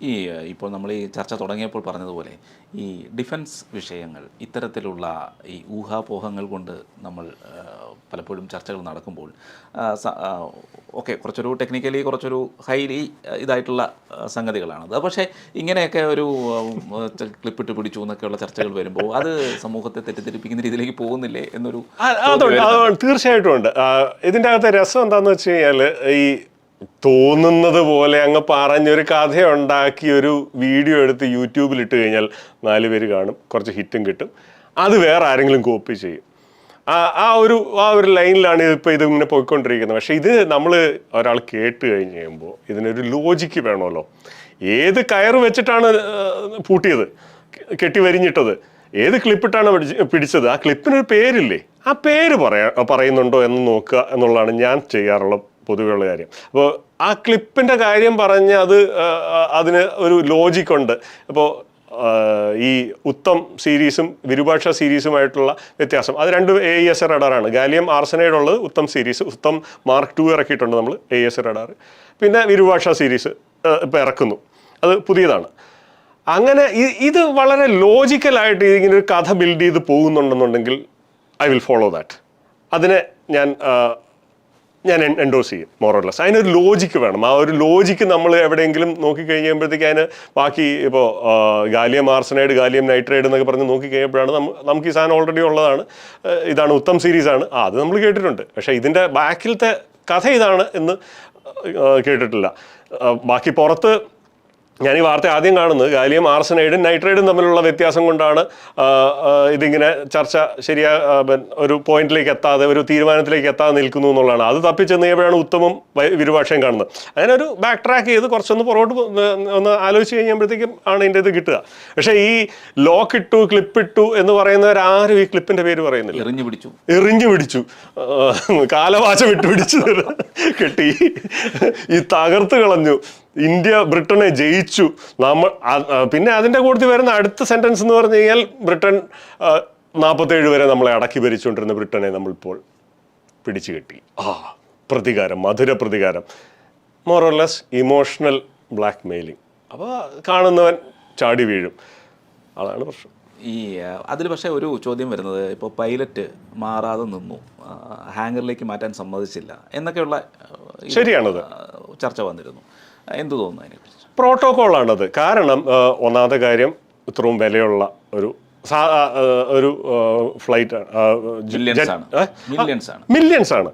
ഈ ഇപ്പോൾ നമ്മൾ ഈ ചർച്ച തുടങ്ങിയപ്പോൾ പറഞ്ഞതുപോലെ ഈ ഡിഫൻസ് വിഷയങ്ങൾ ഇത്തരത്തിലുള്ള ഈ ഊഹാപോഹങ്ങൾ കൊണ്ട് നമ്മൾ പലപ്പോഴും ചർച്ചകൾ നടക്കുമ്പോൾ ഓക്കെ കുറച്ചൊരു ടെക്നിക്കലി കുറച്ചൊരു ഹൈലി ഇതായിട്ടുള്ള സംഗതികളാണത് പക്ഷേ ഇങ്ങനെയൊക്കെ ഒരു ക്ലിപ്പിട്ട് പിടിച്ചു എന്നൊക്കെയുള്ള ചർച്ചകൾ വരുമ്പോൾ അത് സമൂഹത്തെ തെറ്റിദ്ധരിപ്പിക്കുന്ന രീതിയിലേക്ക് പോകുന്നില്ലേ എന്നൊരു തീർച്ചയായിട്ടും ഉണ്ട്. ഇതിന്റെ അകത്തെ രസം എന്താണെന്ന് വെച്ച് കഴിഞ്ഞാൽ ഈ തോന്നുന്നത് പോലെ അങ്ങ് പറഞ്ഞൊരു കഥ ഉണ്ടാക്കി ഒരു വീഡിയോ എടുത്ത് യൂട്യൂബിൽ ഇട്ട് കഴിഞ്ഞാൽ നാല് പേര് കാണും. കുറച്ച് ഹിറ്റും കിട്ടും. അത് വേറെ ആരെങ്കിലും കോപ്പി ചെയ്യും. ആ ഒരു ആ ഒരു ലൈനിലാണ് ഇപ്പോൾ ഇത് ഇങ്ങനെ പോയിക്കൊണ്ടിരിക്കുന്നത്. പക്ഷേ ഇത് നമ്മൾ ഒരാൾ കേട്ട് കഴിഞ്ഞ് കഴിയുമ്പോൾ ഇതിനൊരു ലോജിക്ക് വേണമല്ലോ. ഏത് കയർ വെച്ചിട്ടാണ് പൂട്ടിയത്? കെട്ടി വരിഞ്ഞിട്ടത്. ഏത് ക്ലിപ്പിട്ടാണ് പിടിച്ച് പിടിച്ചത്? ആ ക്ലിപ്പിനൊരു പേരില്ലേ? ആ പേര് പറയാ പറയുന്നുണ്ടോ എന്ന് നോക്കുക എന്നുള്ളതാണ് ഞാൻ ചെയ്യാറുള്ള പൊതുവെയുള്ള കാര്യം. അപ്പോൾ ആ ക്ലിപ്പിന്റെ കാര്യം പറഞ്ഞ് അത് അതിന് ഒരു ലോജിക്കുണ്ട് അപ്പോൾ ഈ ഉത്തം സീരീസും വിരുഭാഷ സീരീസുമായിട്ടുള്ള വ്യത്യാസം. അത് രണ്ട് എ എസ് റഡാറാണ് ഗാലിയം ആർസനൈഡ് ഉള്ളത് Uttam series Uttam mark two ഇറക്കിയിട്ടുണ്ട് നമ്മൾ എ എസ് റഡാർ പിന്നെ വിരുപാക്ഷ സീരീസ് ഇപ്പോൾ ഇറക്കുന്നു. അത് പുതിയതാണ്. അങ്ങനെ ഇത് വളരെ ലോജിക്കലായിട്ട് ഇങ്ങനെ ഒരു കഥ ബിൽഡ് ചെയ്ത് പോകുന്നുണ്ടെന്നുണ്ടെങ്കിൽ ഐ വിൽ ഫോളോ ദാറ്റ് അതിനെ ഞാൻ ഞാൻ എൻഡോസ് ചെയ്യും മോറോർലെസ് അതിനൊരു ലോജിക്ക് വേണം. ആ ഒരു ലോജിക്ക് നമ്മൾ എവിടെയെങ്കിലും നോക്കി നോക്കിക്കഴിഞ്ഞപ്പോഴത്തേക്ക് അതിന് ബാക്കി ഇപ്പോൾ ഗാലിയം ആർസനൈഡ് ഗാലിയം നൈട്രൈഡ് എന്നൊക്കെ പറഞ്ഞ് നോക്കി കഴിയുമ്പോഴാണ് നമുക്ക് ഈ സാധനം ഓൾറെഡി ഉള്ളതാണ്. ഇതാണ് ഉത്തം സീരീസാണ് ആ അത് നമ്മൾ കേട്ടിട്ടുണ്ട്. പക്ഷേ ഇതിന്റെ ബാക്കിലത്തെ കഥ ഇതാണ് എന്ന് കേട്ടിട്ടില്ല. ബാക്കി പുറത്ത് ഞാൻ ഈ വാർത്ത ആദ്യം കാണുന്നത് ഗാലിയം ആർസനൈഡും നൈട്രൈഡും തമ്മിലുള്ള വ്യത്യാസം കൊണ്ടാണ് ഇതിങ്ങനെ ചർച്ച ശരിയാ ഒരു പോയിന്റിലേക്ക് എത്താതെ ഒരു തീരുമാനത്തിലേക്ക് എത്താതെ നിൽക്കുന്നു എന്നുള്ളതാണ്. അത് തപ്പിച്ചെന്ന് കഴിയുമ്പോഴാണ് ഉത്തമം വിരുപാക്ഷം കാണുന്നത്. അങ്ങനെ ഒരു ബാക്ക് ട്രാക്ക് ചെയ്ത് കുറച്ചൊന്ന് പുറകോട്ട് ഒന്ന് ആലോചിച്ച് കഴിയുമ്പോഴത്തേക്കും ആണ് ഇതിന്റെ ഇത് കിട്ടുക. പക്ഷേ ഈ ലോക്ക് ഇട്ടു ക്ലിപ്പ് ഇട്ടു എന്ന് പറയുന്നവരാരും ഈ ക്ലിപ്പിന്റെ പേര് പറയുന്നില്ല. എറിഞ്ഞു പിടിച്ചു. എറിഞ്ഞു പിടിച്ചു. കാലവാശം കാലവാച വിട്ടുപിടിച്ചു കെട്ടി. ഈ തകർത്ത് കളഞ്ഞു. ഇന്ത്യ ബ്രിട്ടനെ ജയിച്ചു. നമ്മൾ പിന്നെ അതിന്റെ കൂട്ടത്തിൽ വരുന്ന അടുത്ത സെന്റൻസ് എന്ന് പറഞ്ഞു കഴിഞ്ഞാൽ ബ്രിട്ടൻ നാൽപ്പത്തേഴ് വരെ നമ്മളെ അടക്കി ഭരിച്ചുകൊണ്ടിരുന്ന ബ്രിട്ടനെ നമ്മളിപ്പോൾ പിടിച്ചു കിട്ടി. ആ പ്രതികാരം മധുര പ്രതികാരം. മോറോലെസ് ഇമോഷണൽ ബ്ലാക്ക് മെയിലിംഗ് അപ്പോൾ കാണുന്നവൻ ചാടി വീഴും. അതാണ് പ്രശ്നം. ഈ അതിൽ പക്ഷേ ഒരു ചോദ്യം വരുന്നത് ഇപ്പോൾ പൈലറ്റ് മാറാതെ നിന്നു ഹാങ്കറിലേക്ക് ഹാങ്ങറിലേക്ക് മാറ്റാൻ സമ്മതിച്ചില്ല എന്നൊക്കെയുള്ള ശരിയാണത്. ചർച്ച വന്നിരുന്നു. എന്ത് തോന്നുന്നു അതിനെക്കുറിച്ച്? പ്രോട്ടോകോളാണത്. കാരണം ഒന്നാമത്തെ കാര്യം ഇത്രയും വിലയുള്ള ഒരു ഒരു ഫ്ലൈറ്റ് മില്യൺസ് ആണ്. മില്യൺസ് ആണ്.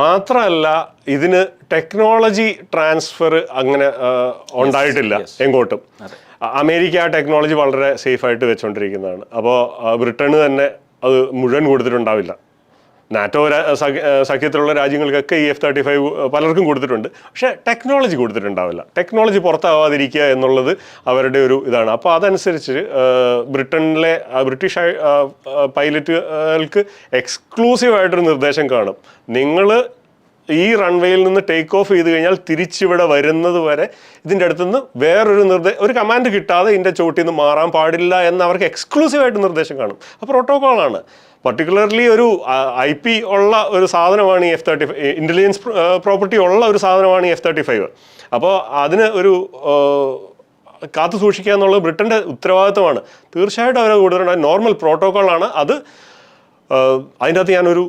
മാത്രമല്ല ഇതിന് ടെക്നോളജി ട്രാൻസ്ഫർ അങ്ങനെ ഉണ്ടായിട്ടില്ല എങ്ങോട്ടും. അമേരിക്ക ആ ടെക്നോളജി വളരെ സേഫായിട്ട് വെച്ചുകൊണ്ടിരിക്കുന്നതാണ് അപ്പോൾ ബ്രിട്ടന് തന്നെ അത് മുഴുവൻ കൊടുത്തിട്ടുണ്ടാവില്ല. നാറ്റോ സഖ്യത്തിലുള്ള രാജ്യങ്ങൾക്കൊക്കെ ഈ എഫ് തേർട്ടി ഫൈവ് പലർക്കും കൊടുത്തിട്ടുണ്ട്. പക്ഷേ ടെക്നോളജി കൊടുത്തിട്ടുണ്ടാവില്ല. ടെക്നോളജി പുറത്താവാതിരിക്കുക എന്നുള്ളത് അവരുടെ ഒരു ഇതാണ്. അപ്പോൾ അതനുസരിച്ച് ബ്രിട്ടനിലെ ബ്രിട്ടീഷ് പൈലറ്റുകൾക്ക് എക്സ്ക്ലൂസീവ് ആയിട്ടൊരു നിർദ്ദേശം കാണും. നിങ്ങൾ ഈ റൺവേയിൽ നിന്ന് ടേക്ക് ഓഫ് ചെയ്ത് കഴിഞ്ഞാൽ തിരിച്ചിവിടെ വരുന്നത് വരെ ഇതിന്റെ അടുത്തുനിന്ന് വേറൊരു നിർദ്ദേശം ഒരു കമാൻഡ് കിട്ടാതെ ഇതിന്റെ ചോട്ടിൽ നിന്ന് മാറാൻ പാടില്ല എന്ന് അവർക്ക് എക്സ്ക്ലൂസീവായിട്ട് നിർദ്ദേശം കാണും. അപ്പോൾ പ്രോട്ടോകോളാണ് പർട്ടിക്കുലർലി ഒരു ഐ പി ഉള്ള ഒരു സാധനമാണ് ഈ F thirty five intelligence property ഉള്ള ഒരു സാധനമാണ് ഈ എഫ് തേർട്ടി ഫൈവ് അപ്പോൾ അതിന് ഒരു കാത്തു സൂക്ഷിക്കുക എന്നുള്ളത് ബ്രിട്ടന്റെ ഉത്തരവാദിത്തമാണ് തീർച്ചയായിട്ടും അവർ കൂടുതലുണ്ട് നോർമൽ പ്രോട്ടോകോളാണ് അത് അതിന്റെ അകത്ത് ഞാനൊരു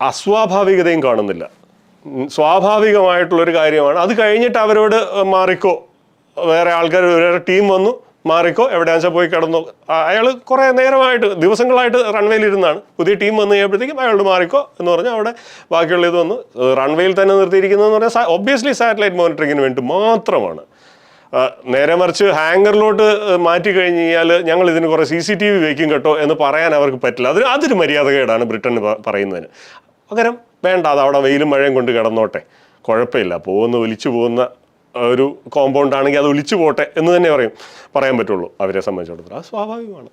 അസ്വാഭാവികതയും കാണുന്നില്ല. സ്വാഭാവികമായിട്ടുള്ളൊരു കാര്യമാണ്. അത് കഴിഞ്ഞിട്ട് അവരോട് മാറിക്കോ. വേറെ ആൾക്കാർ വേറെ ടീം വന്നു മാറിക്കോ. എവിടെയാണെന്ന് പോയി കിടന്നു. അയാൾ കുറേ നേരമായിട്ട് ദിവസങ്ങളായിട്ട് റൺവേയിലിരുന്നാണ്. പുതിയ ടീം വന്നു കഴിയുമ്പോഴത്തേക്കും അയാളോട് മാറിക്കോ എന്ന് പറഞ്ഞ് അവിടെ ബാക്കിയുള്ള ഇത് വന്നു. റൺവേയിൽ തന്നെ നിർത്തിയിരിക്കുന്നതെന്ന് പറഞ്ഞാൽ ഒബ്വിയസ്ലി സാറ്റലൈറ്റ് മോണിറ്ററിങ്ങിന് വേണ്ടി മാത്രമാണ്. നേരെ മറിച്ച് ഹാങ്ങറിലോട്ട് മാറ്റി കഴിഞ്ഞ് കഴിഞ്ഞാൽ ഞങ്ങൾ ഇതിന് കുറേ സി സി ടി വി വയ്ക്കും കേട്ടോ എന്ന് പറയാൻ അവർക്ക് പറ്റില്ല. അത് അതൊരു മര്യാദകേടാണ് ബ്രിട്ടന് പറയുന്നതിന്. പകരം വേണ്ട അത് അവിടെ വെയിലും മഴയും കൊണ്ട് കിടന്നോട്ടെ. കുഴപ്പമില്ല പോകുന്ന ഒലിച്ചു പോകുന്ന ഒരു കോമ്പൗണ്ട് ആണെങ്കിൽ അത് ഒലിച്ചു പോട്ടെ എന്ന് തന്നെ പറയും. പറയാൻ പറ്റുള്ളൂ അവരെ സംബന്ധിച്ചിടത്തോളം. അത് സ്വാഭാവികമാണ്.